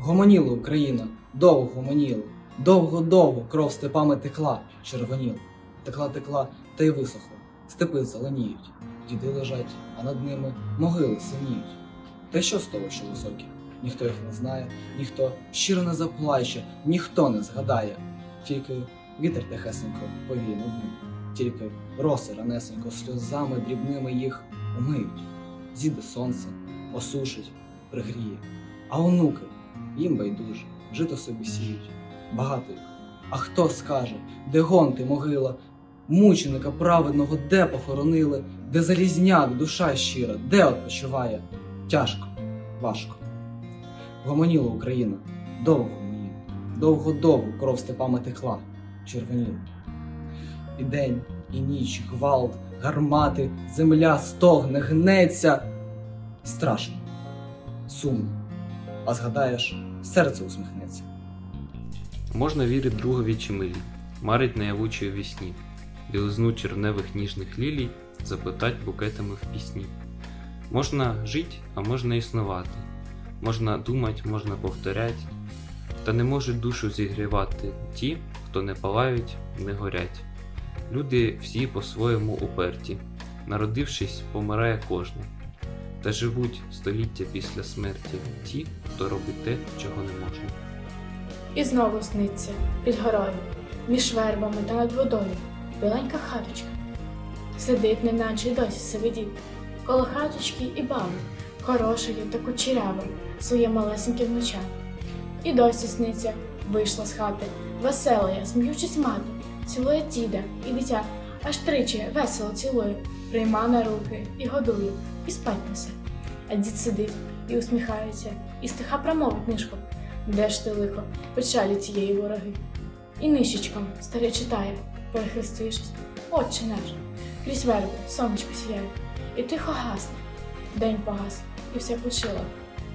Гомоніла Україна, довго гомоніла, довго-довго кров степами текла, червоніла, текла, текла та й висохла, степи зеленіють, діди лежать, а над ними могили синіють. Та що з того, що високі? Ніхто їх не знає, ніхто щиро не заплаче, ніхто не згадає. Тільки вітер тихесенько повіє над ним, тільки роси ранесенько сльозами дрібними їх умиють. Зійде сонце, осушить, пригріє. А онуки їм байдуже, жито собі сіють. Багато їх. А хто скаже, де гонти могила, мученика праведного де похоронили, де залізняк, душа щира, де odpoчиває? Тяжко, важко. Гомоніла Україна, довго гомоніла, довго-довго кров степами текла, червоніла. І день, і ніч, гвалт, гармати, земля стогне, гнеться. Страшно, сумно, а згадаєш, серце усміхнеться. Можна вірити другові чи милі, марить наявучої вісні, білизну червневих ніжних лілій заплетать букетами в пісні. Можна жить, а можна існувати, можна думать, можна повторять, та не можуть душу зігрівати ті, хто не палають, не горять. Люди всі по-своєму уперті, народившись, помирає кожен, та живуть століття після смерті ті, хто робить те, чого не може. І знову сниться під горою, між вербами та над водою, біленька хаточка. Сидить, неначе й досі сивидів, коло хаточки і баби, хорошої та кучерявої, своє малесеньке внуча. І досі сниться, вийшла з хати, весела я, сміючись мати, цілує діда і дитя, аж тричі весело цілує, прийма на руки і годує, і спать несе. А дід сидить і усміхається, і стиха промовить нишком. Де ж ти лихо, печалі цієї вороги? І нищечком старе читає, перехрестившись, Отче наш, крізь верби, сонечко сіяє, і тихо гасне. День погас, і все почило.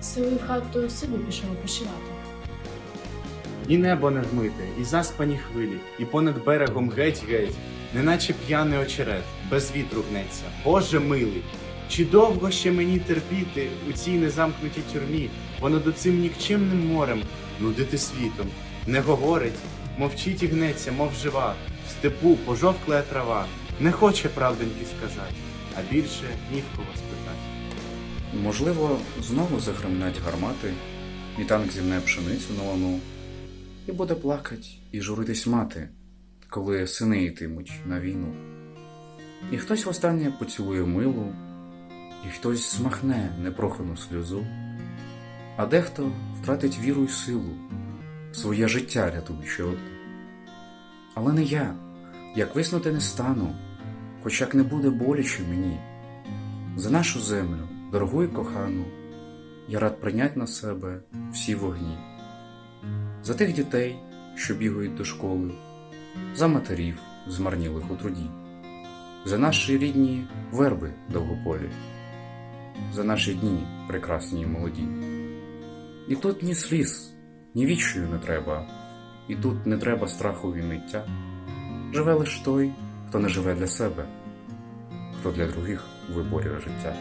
Силою в хату собі пішов почивати. І небо не вмите, і заспані хвилі, і понад берегом геть-геть, неначе п'яний очерет, без вітру гнеться. Боже милий! Чи довго ще мені терпіти у цій незамкнутій тюрмі, понад оцим нікчемним морем, нудити світом? Не говорить, мовчить і гнеться, мов жива, в степу пожовкла трава, не хоче правденьки сказати, а більше ні в кого спитати. Можливо, знову загремлять гармати, і танк зімне пшеницю на лану, і буде плакать і журитись мати, коли сини йтимуть на війну. І хтось востаннє поцілує милу, і хтось змахне непрохану сльозу, а дехто втратить віру й силу, своє життя рятуючи одне. Але не я, як виснути не стану, хоч як не буде боляче мені. За нашу землю, дорогу і кохану, я рад прийняти на себе всі вогні. За тих дітей, що бігають до школи, за матерів, змарнілих у труді, за наші рідні верби довгополі, за наші дні прекрасні і молоді. І тут ні сліз, ні вічою не треба, і тут не треба страху і ниття. Живе лиш той, хто не живе для себе, хто для других виборює життя.